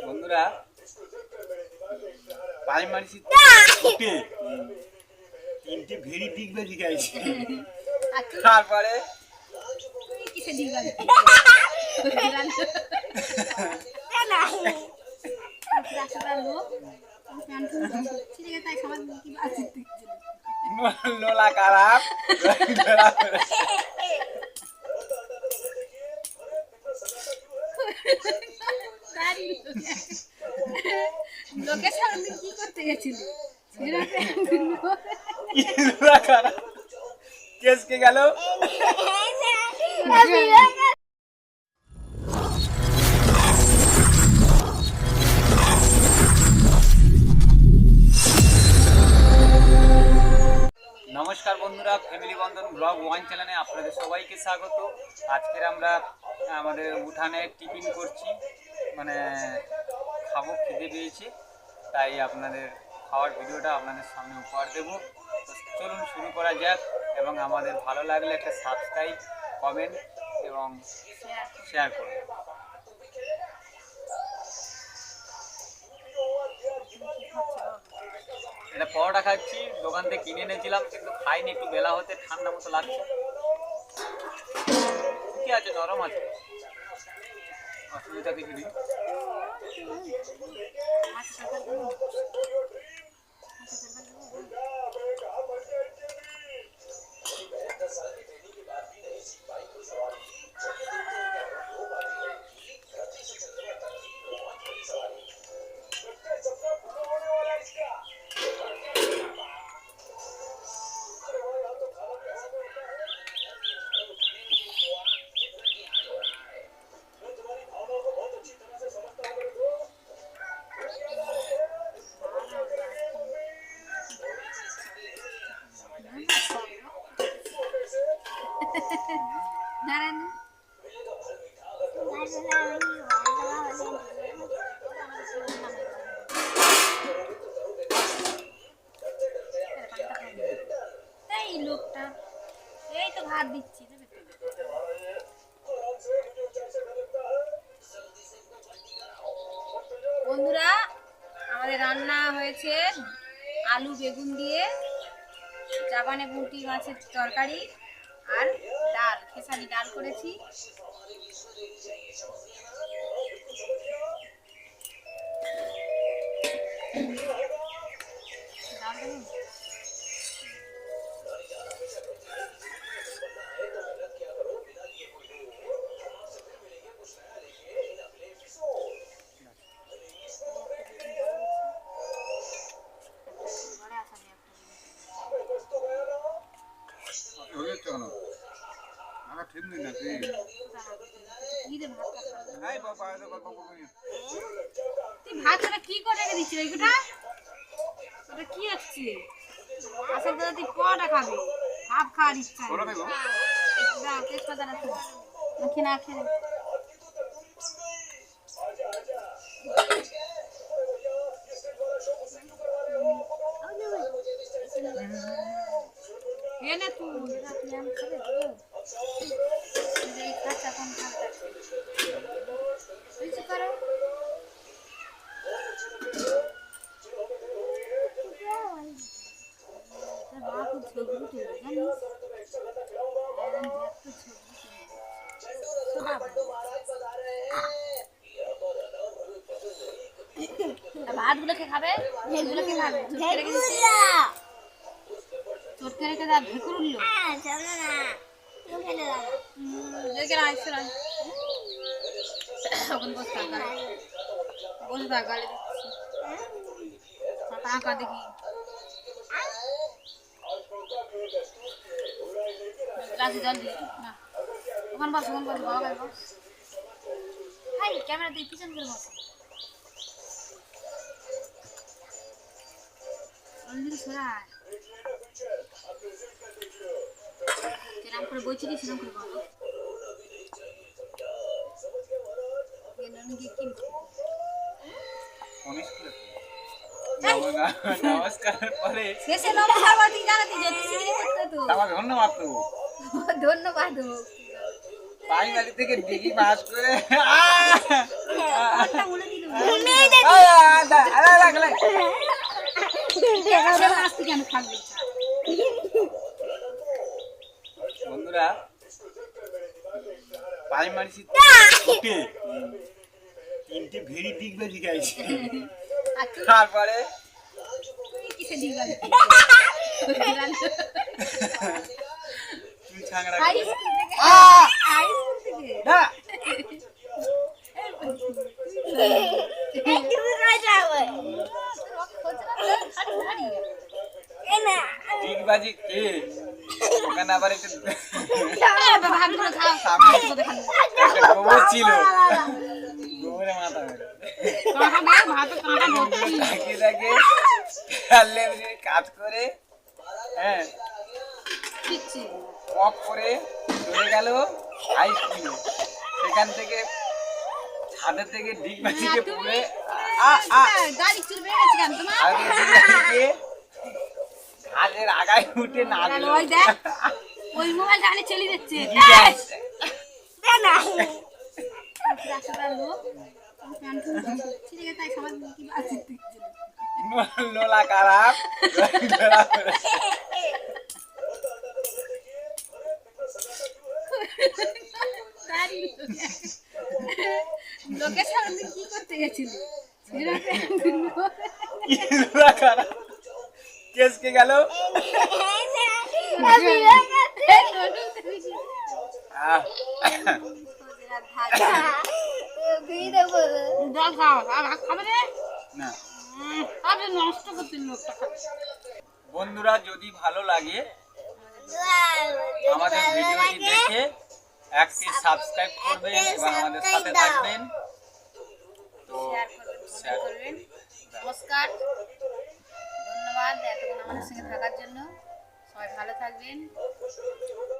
বন্ধুরা প্রাইমারি ফুটে তিনটে ভেরি বেরিয়ে গেছে তারপরে লোলা খারাপ কেসকে গেল? নমস্কার বন্ধুরা, ফ্যামিলি বন্ধন ব্লগ ওয়ান চ্যানেলে আপনাদের সবাইকে স্বাগত। আজকের আমরা আমাদের উঠানে টিফিন করছি। মানে খাব, খেতে পেয়েছি। তাই আপনাদের খাওয়ার ভিডিওটা আপনাদের সামনে উপহার দেব। চলুন শুরু করা যাক এবং আমাদের ভালো লাগলে একটা সাবস্ক্রাইব কমেন্ট এবং শেয়ার করুন। এটা পরোটা খাচ্ছি, দোকান থেকে কিনে এনেছিলাম, কিন্তু খাইনি, একটু বেলা হতে ঠান্ডা মতো লাগছে। কি আছে? নরম আছে? অসুবিধা কিছু নেই। আমাদের রান্না হয়েছে আলু বেগুন দিয়ে জাবানে বুটি মাছের তরকারি আর ডাল, খেসারি ডাল করেছি। ডাল আমার ঠিক নেই না তুই ভাত খাব? এই তুই কি করে রেখে ওটা কি হচ্ছে আসল তুই কটা খাবি হাফ খাওয়ার ইচ্ছা ওরা না খেয়ে এ না আম কাঁচা কম খাবে তোর মা খুব চটকে রেখে দিচ্ছি চটকে রেখে দেয় ভেকুর উঠল দেখে না আসছে বসে থাক। বসে দেখি গ্লাসে জল না ওখানে বস ওখানে বস বস হাই ক্যামেরা দিয়ে পিছন করে বস অন্যদিকে সরাই যেরকম করে বইছিলি সেরকম করে বলো নমস্কার পরে শেষে নমস্কার বলতে জানাতি যদি সিগরি করতে তো আমার ধন্যবাদ তো ধন্যবাদ প্রাইমারি থেকে ডিগ্রি পাস করে কথা বলে আসতে কেন থাকবে বন্ধুরা প্রাইমারি ওকে তিনটে ভেরি বিগ বাজি গাইছে। তারপরে তুই ছাংড়া না। ডিগবাজি কে ওখানে আবার একটু গোবর ছিল গোবরে মাথা কাজ করে হ্যাঁ অফ করে চলে গেল আইসক্রিমে সেখান থেকে ছাদের থেকে ডিগবাজিকে পড়ে আ আ গাড়ি চুল বেড়ে গেছে কেন তোমার আগে ডিগবাজিকে ঘাসের আগায় উঠে না ওই দেখ। ওই মোবাইল চলে যাচ্ছে। নোলা খারাপ। লোকের সামনে কি করতে গেছিল? খারাপ? কেসকে গেল? বন্ধুরা, যদি ভালো লাগে, আমাদের ভিডিওটি দেখে একটি সাবস্ক্রাইব করবেন এবং আমাদের সাথে থাকবেন। তো শেয়ার করবেন। নমস্কার। ধন্যবাদ এতক্ষণ আমাদের সঙ্গে থাকার জন্য। সবাই ভালো থাকবেন।